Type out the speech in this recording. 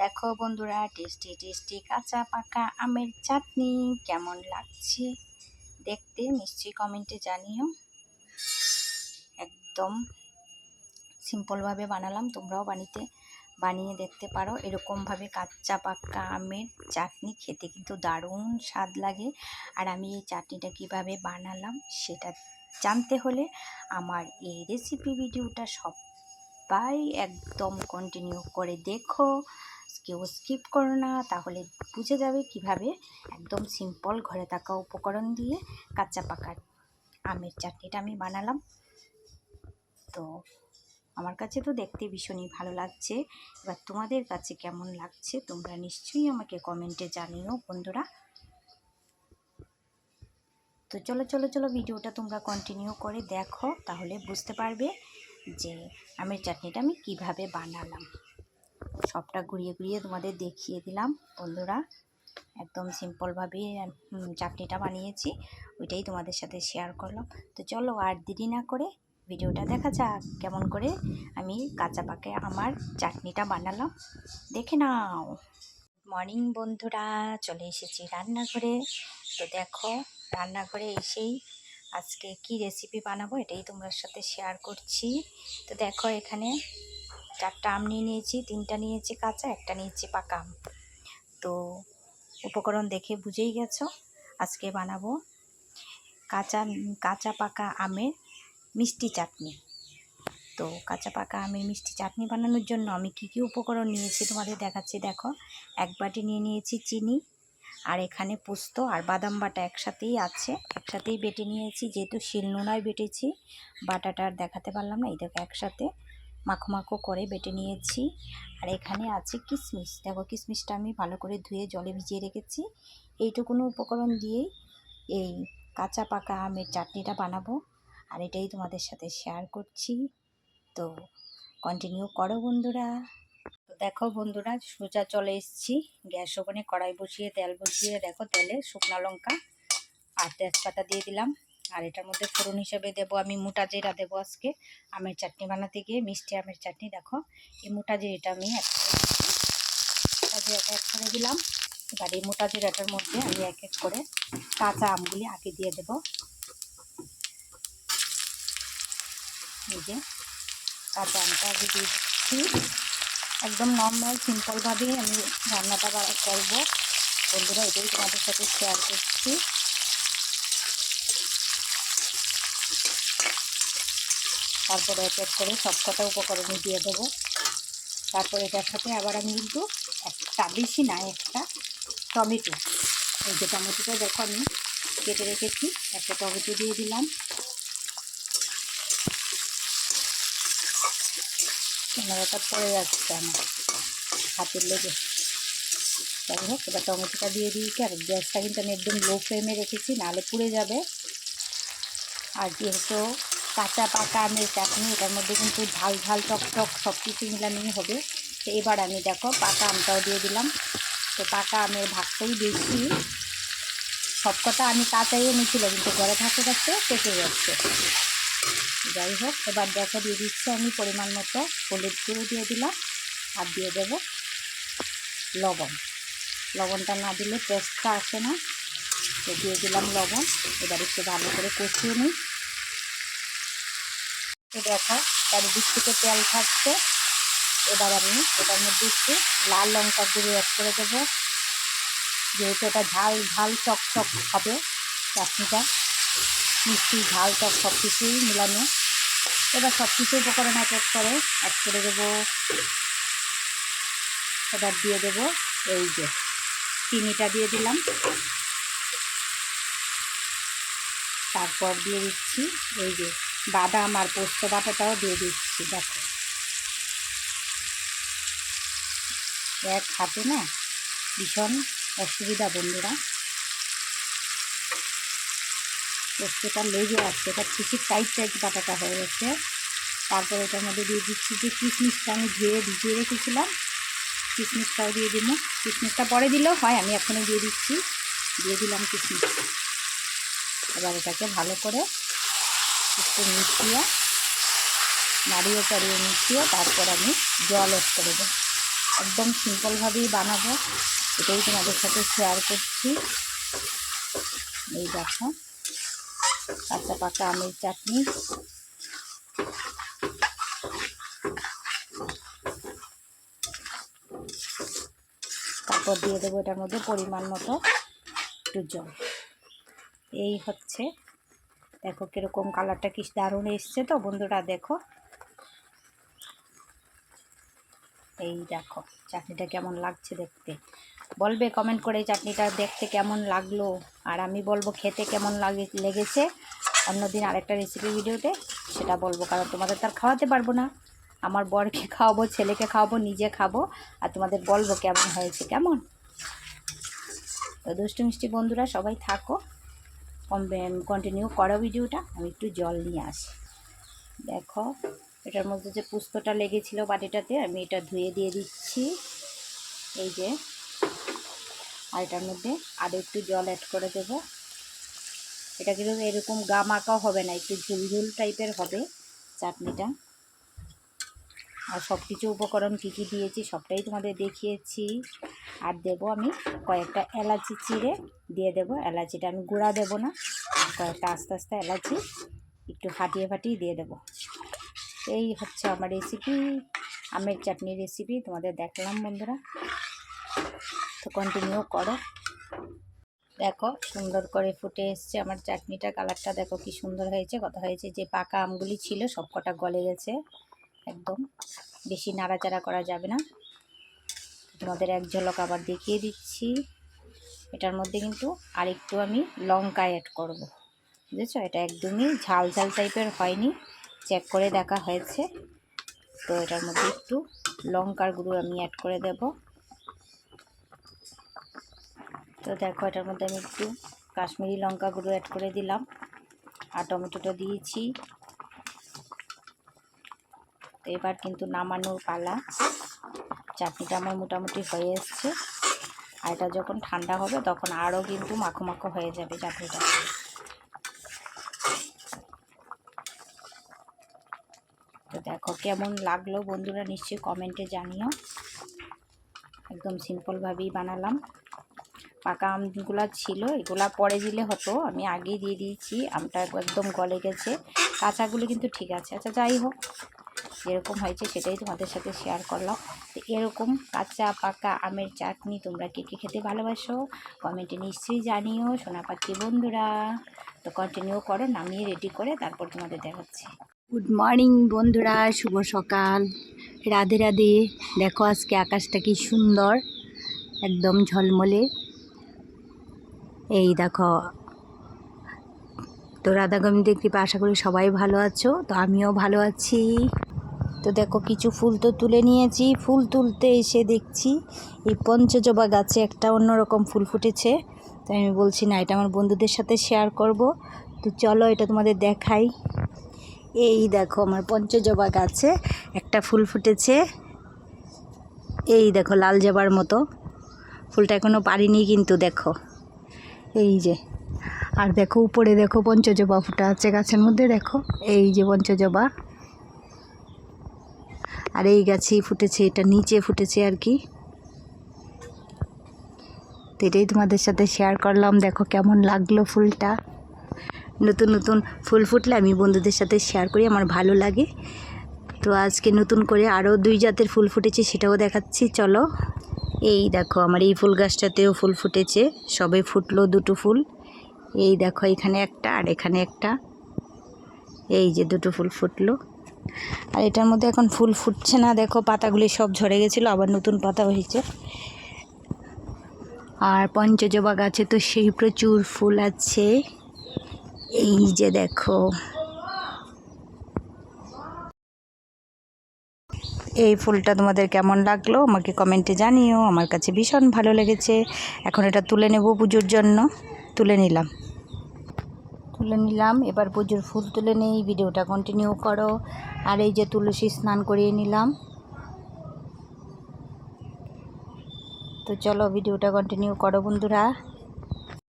দেখো বন্ধুরা, tasty tasty কাঁচা পাকা আমের চাটনি কেমন লাগছে দেখতে নিশ্চয়ই কমেন্টে জানিও। একদম সিম্পলভাবে বানালাম, তোমরাও বানিতে, বানিয়ে দেখতে পারো। এরকমভাবে কাঁচা পাকা আমের চাটনি খেতে কিন্তু দারুণ স্বাদ লাগে। আর আমি এই চাটনিটা কীভাবে বানালাম সেটা জানতে হলে আমার এই রেসিপি ভিডিওটা সব সবাই একদম কন্টিনিউ করে দেখো। কেউ স্কিপ করো না, তাহলে বুঝে যাবে কীভাবে একদম সিম্পল ঘরে থাকা উপকরণ দিয়ে কাঁচা পাকা আমের চাটনিটা আমি বানালাম। তো আমার কাছে তো দেখতে ভীষণই ভালো লাগছে। এবার তোমাদের কাছে কেমন লাগছে তোমরা নিশ্চয়ই আমাকে কমেন্টে জানিও বন্ধুরা। তো চলো চলো চলো ভিডিওটা তোমরা কন্টিনিউ করে দেখো, তাহলে বুঝতে পারবে যে আমের চাটনিটা আমি কীভাবে বানালাম। সবটা ঘুরিয়ে ঘুরিয়ে তোমাদের দেখিয়ে দিলাম। বন্ধুরা, একদম সিম্পলভাবে চাটনিটা বানিয়েছি, ওইটাই তোমাদের সাথে শেয়ার করলাম। তো চলো আর দেরি না করে ভিডিওটা দেখা যাক কেমন করে আমি কাঁচা পাকে আমার চাটনিটা বানালাম। দেখে নাও। মর্নিং বন্ধুরা, চলে এসেছি রান্নাঘরে। তো দেখো, রান্নাঘরে এসেই আজকে কি রেসিপি বানাবো এটাই তোমার সাথে শেয়ার করছি। তো দেখো এখানে চারটা আম নিয়ে নিয়েছি, তিনটা নিয়েছি কাঁচা, একটা নিয়েছি পাকা আম। তো উপকরণ দেখে বুঝেই গেছো, আজকে বানাবো কাঁচা কাঁচা পাকা আমের মিষ্টি চাটনি। তো কাঁচা পাকা আমের মিষ্টি চাটনি বানানোর জন্য আমি কি কি উপকরণ নিয়েছি তোমাদের দেখাচ্ছি, দেখো। এক বাটি নিয়ে নিয়েছি চিনি আর এখানে পোস্ত আর বাদাম বাটা একসাথেই আছে, একসাথেই বেটে নিয়েছি। যেহেতু শিলনোড়ায় বেটেছি, বাটাটা আর দেখাতে পারলাম না, এই দেখো একসাথে। মাখো মাখো করে বেটে নিয়েছি। আর এখানে আছে কিশমিশ দেখো কিশমিশটা আমি ভালো করে ধুয়ে জলে ভিজিয়ে রেখেছি। এইটুকুনো উপকরণ দিয়েই এই কাঁচা পাকা আমের চাটনিটা বানাবো। আর এটাই তোমাদের সাথে শেয়ার করছি। তো কন্টিনিউ করো বন্ধুরা। তো দেখো বন্ধুরা, সোজা চলে এসেছি। গ্যাস ওভেনে কড়াই বসিয়ে, তেল বসিয়ে, দেখো তেলে শুকনো লঙ্কা আর তেজপাতা দিয়ে দিলাম। আর এটার মধ্যে ফোড়ন হিসেবে দেবো আমি মোটা জিরা দেবো আজকে, আমের চাটনি বানাতে গিয়ে, মিষ্টি আমের চাটনি, দেখো। এই মোটা জিরাটা আমি এক করে এক করে দিলাম। এবার এই মোটা জিরাটার মধ্যে আমি এক এক করে কাঁচা আমগুলি আগে দিয়ে দেবো। এই যে কাঁচা আমটা আগে দিয়ে দিচ্ছি। একদম নর্মাল সিম্পলভাবেই আমি রান্নাটা করব। বন্ধুরা, এটাই তোমাদের সাথে শেয়ার করছি। তারপরে এক এক করে সব কটা উপকরণে দিয়ে দেবো। তারপরে এটার সাথে আবার আমি কিন্তু একটা বেশি না, একটা টমেটো। এই যে টমেটোটা দেখো আমি কেটে রেখেছি, একটা টমেটো দিয়ে দিলাম। ক্যামেরাটা পড়ে যাচ্ছে আমার হাতের লেগে। যাই হোক, এবার টমেটোটা দিয়ে দিয়েছি আর গ্যাসটা কিন্তু আমি একদম লো ফ্লেমে রেখেছি, নাহলে পুড়ে যাবে। আর যেহেতু কাঁচা পাকা আমের চাটনি, এটার মধ্যে কিন্তু ঝাল ঝাল, টক টক সব কিছু মিলামিলি হবে। তো এবার আমি দেখো পাকা আমটাও দিয়ে দিলাম। তো পাকা আমের ভাগটাই বেশি সব কথা আমি কাঁচাই এনেছিল কিন্তু ঘরে থাকতে থাকতে পেকে যাচ্ছে। যাই হোক, এবার দেখো দিয়ে দিচ্ছি আমি পরিমাণ মতো হলুদ গুঁড়ো দিয়ে দিলাম আর দিয়ে দেবো লবণ। লবণটা না দিলে টেস্টটা আসে না। তো দিয়ে দিলাম লবণ। এবার একটু ভালো করে কষিয়ে নিই। দেখো চারিদিক থেকে তেল থাকছে। এবার আমি এটার মধ্যে একটু লাল লঙ্কা গুঁড়ো অ্যাড করে দেবো। যেহেতু এটা ঝাল ঝাল চক চক হবে, চাটনিটা। মিষ্টি, ঝাল টক সব কিছুই মিলানো। এবার সব কিছু উপকরণ এক করে অ্যাড করে দেবো। এবার দিয়ে দেবো এই যে চিনিটা দিয়ে দিলাম। তারপর দিয়ে দিচ্ছি এই যে বাদাম আর পোস্ত বাটাটাও দিয়ে দিচ্ছি, দেখো। এক হাতে না ভীষণ অসুবিধা বন্ধুরা। পোস্তটা লেগে আসছে এটা ঠিকই টাইট টাইট বাটাটা হয়ে গেছে। তারপরে এটার মধ্যে দিয়ে দিচ্ছি যে কিশমিশটা আমি ধুয়ে ভিজিয়ে রেখেছিলাম, কিশমিশটাও দিয়ে দিব কিশমিশটা পরে দিলেও হয়, আমি এখনই দিয়ে দিচ্ছি। দিয়ে দিলাম কিশমিশ। এবার এটাকে ভালো করে একটু মিশিয়ে, নাড়িয়ে চাড়িয়ে মিশিয়ে তারপর আমি জল অফ করে দেবো। একদম সিম্পলভাবেই বানাবো। এটাই তোমাদের সাথে শেয়ার করছি। এই দেখো, কাঁচা পাকা আমের চাটনি। তারপর দিয়ে দেবো এটার মধ্যে পরিমাণ মতো একটু জল। এই হচ্ছে দেখো কীরকম কালারটা, কি দারুণ এসছে তো বন্ধুরা, দেখো। এই দেখো, চাটনিটা কেমন লাগছে দেখতে। বলবে কমেন্ট করে চাটনিটা দেখতে কেমন লাগল, আর আমি বলব খেতে কেমন লাগে, লেগেছে। অন্যদিন আরেকটা রেসিপি ভিডিওতে সেটা বলব, কারণ তোমাদের তার খাওয়াতে পারব না। আমার বরকে খাওয়াবো, ছেলেকে খাওয়াবো, নিজে খাব, আর তোমাদের বলব কেমন হয়েছে, কেমন? তো দুষ্টু মিষ্টি বন্ধুরা সবাই থাকো। কন্টিনিউ করো ভিডিওটা। আমি একটু জল নিয়ে আসি। দেখো, এটার মধ্যে যে পুস্তটা লেগেছিল বাটিটাতে, আমি এটা ধুয়ে দিয়ে দিচ্ছি। এই যে, আর এটার মধ্যে আরও একটু জল অ্যাড করে দেব। এটা কিন্তু এরকম গা মাখাও হবে না, একটু ঝুলঝুল টাইপের হবে চাটনিটা। আর সব কিছু উপকরণ কী কী দিয়েছি সবটাই তোমাদের দেখিয়েছি। আর দেব আমি কয়েকটা এলাচি চিড়ে, দিয়ে দেব এলাচিটা আমি গুঁড়া দেব না, কয়েকটা আস্তে আস্তে এলাচি একটু ফাটিয়ে ফাটিয়ে দিয়ে দেব। এই হচ্ছে আমার রেসিপি আমের চাটনি রেসিপি তোমাদের দেখলাম বন্ধুরা। তো কন্টিনিউ করো। দেখো সুন্দর করে ফুটে এসছে আমার চাটনিটা কালারটা দেখো কি সুন্দর হয়েছে কথা হয়েছে, যে পাকা আমগুলি ছিল সব কটা গলে গেছে। একদম। বেশি নাড়াচাড়া করা যাবে না। তোমাদের এক ঝলক আবার দেখিয়ে দিচ্ছি। এটার মধ্যে কিন্তু আরেকটু আমি লঙ্কা অ্যাড করব। বুঝেছ? এটা একদমই ঝাল ঝাল টাইপের হয়নি। চেক করে দেখা হয়েছে। তো এটার মধ্যে একটু লঙ্কার গুঁড়ো আমি অ্যাড করে দেব। তো দেখো, এটার মধ্যে আমি একটু কাশ্মীরি লঙ্কা গুঁড়ো অ্যাড করে দিলাম। আর টমেটোটা দিয়েছি। তো এবার কিন্তু নামানোর পালা। চাটনিটা আমার মোটামুটি হয়ে এসছে। আর এটা যখন ঠান্ডা হবে তখন আরও কিন্তু মাখো মাখো হয়ে যাবে চাটনিটা। তো দেখো কেমন লাগল বন্ধুরা, নিশ্চয়ই কমেন্টে জানিও। একদম সিম্পলভাবেই বানালাম। পাকা আমগুলা ছিল, এগুলা পরে দিলে হতো। আমি আগেই দিয়ে দিয়েছি, আমটা একদম গলে গেছে। কাঁচাগুলো কিন্তু ঠিক আছে। আচ্ছা যাই হোক। যেরকম হয়েছে সেটাই তোমাদের সাথে শেয়ার করলাম। তো এরকম কাঁচা পাকা আমের চাটনি তোমরা কে কে খেতে ভালোবাসো কমেন্টে নিশ্চয়ই জানিও। সোনা পাখি বন্ধুরা, তো কন্টিনিউ করো, নামিয়ে রেডি করে তারপর তোমাদের দেখাচ্ছি। গুড মর্নিং বন্ধুরা, শুভ সকাল। রাধে রাধে, দেখো আজকে আকাশটা কি সুন্দর, একদম ঝলমলে। এই দেখো, তো রাধা গোবিন্দের কৃপা আশা করি সবাই ভালো আছো, তো আমিও ভালো আছি। তো দেখো কিছু ফুল তো তুলে নিয়েছি। ফুল তুলতে এসে দেখছি এই পঞ্চজবা গাছে একটা অন্যরকম ফুল ফুটেছে। তো আমি বলছি, না, এটা আমার বন্ধুদের সাথে শেয়ার করব। তো চলো এটা তোমাদের দেখাই। এই দেখো আমার পঞ্চজবা গাছে একটা ফুল ফুটেছে। এই দেখো লাল জবার মতো। ফুলটা এখনও পারিনি কিন্তু দেখো। এই যে। আর দেখো উপরে দেখো পঞ্চজবা ফুটা আছে গাছের মধ্যে, দেখো। এই যে পঞ্চজবা। আর এই গাছেই ফুটেছে, এটা নিচে ফুটেছে আর কি। তো এটাই তোমাদের সাথে শেয়ার করলাম। দেখো কেমন লাগল ফুলটা। নতুন নতুন ফুল ফুটলে আমি বন্ধুদের সাথে শেয়ার করি, আমার ভালো লাগে। তো আজকে নতুন করে আরও দুই জাতের ফুল ফুটেছে, সেটাও দেখাচ্ছি, চলো। এই দেখো, আমার এই ফুল গাছটাতেও ফুল ফুটেছে, সবে ফুটলো দুটো ফুল। এই দেখো, এখানে একটা আর এখানে একটা। এই যে দুটো ফুল ফুটলো। আর এটার মধ্যে এখন ফুল ফুটছে না। দেখো, পাতাগুলি সব ঝরে গেছিল, আবার নতুন পাতা হয়েছে। আর পঞ্চজবা গাছে তো সেই প্রচুর ফুল আছে। এই যে দেখো। এই ফুলটা তোমাদের কেমন লাগল, আমাকে কমেন্টে জানিও। আমার কাছে ভীষণ ভালো লেগেছে। এখন এটা তুলে নেব পুজোর জন্য। তুলে নিলাম। তুলে নিলাম। এবার পুজোর ফুল তুলে নেই, ভিডিওটা কন্টিনিউ করো। আর এই যে তুলসী স্নান করিয়ে নিলাম। তো চলো, ভিডিওটা কন্টিনিউ করো বন্ধুরা।